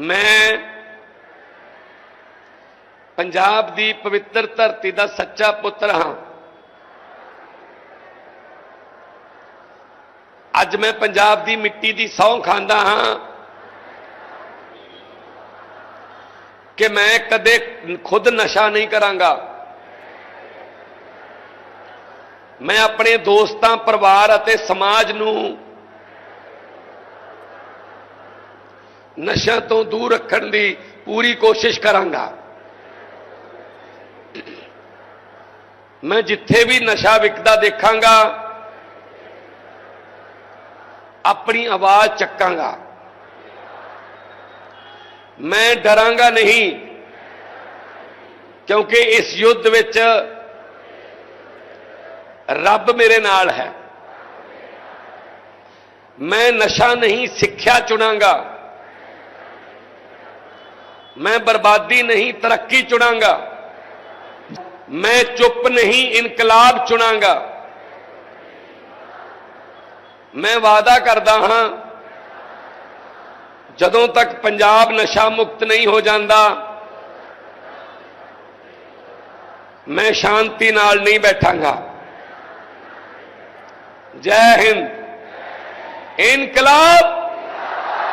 ਮੈਂ ਪੰਜਾਬ ਦੀ ਪਵਿੱਤਰ ਧਰਤੀ ਦਾ ਸੱਚਾ ਪੁੱਤਰ ਹਾਂ। ਅੱਜ ਮੈਂ ਪੰਜਾਬ ਦੀ ਮਿੱਟੀ ਦੀ ਸਹੁੰ ਖਾਂਦਾ ਹਾਂ ਕਿ ਮੈਂ ਕਦੇ ਖੁਦ ਨਸ਼ਾ ਨਹੀਂ ਕਰਾਂਗਾ। ਮੈਂ ਆਪਣੇ ਦੋਸਤਾਂ, ਪਰਿਵਾਰ ਅਤੇ ਸਮਾਜ ਨੂੰ ਨਸ਼ਾ ਤੋਂ ਦੂਰ ਰੱਖਣ ਦੀ ਪੂਰੀ ਕੋਸ਼ਿਸ਼ ਕਰਾਂਗਾ। ਮੈਂ ਜਿੱਥੇ ਵੀ ਨਸ਼ਾ ਵਿਕਦਾ ਦੇਖਾਂਗਾ, ਆਪਣੀ ਆਵਾਜ਼ ਚੱਕਾਂਗਾ। ਮੈਂ ਡਰਾਂਗਾ ਨਹੀਂ, ਕਿਉਂਕਿ ਇਸ ਯੁੱਧ ਵਿੱਚ ਰੱਬ ਮੇਰੇ ਨਾਲ ਹੈ। ਮੈਂ ਨਸ਼ਾ ਨਹੀਂ ਸਿੱਖਿਆ ਚੁਣਾਂਗਾ। ਮੈਂ ਬਰਬਾਦੀ ਨਹੀਂ ਤਰੱਕੀ ਚੁਣਾਂਗਾ ਮੈਂ ਚੁੱਪ ਨਹੀਂ ਇਨਕਲਾਬ ਚੁਣਾਂਗਾ ਮੈਂ ਵਾਅਦਾ ਕਰਦਾ ਹਾਂ ਜਦੋਂ ਤੱਕ ਪੰਜਾਬ ਨਸ਼ਾ ਮੁਕਤ ਨਹੀਂ ਹੋ ਜਾਂਦਾ ਮੈਂ ਸ਼ਾਂਤੀ ਨਾਲ ਨਹੀਂ ਬੈਠਾਂਗਾ ਜੈ ਹਿੰਦ ਇਨਕਲਾਬ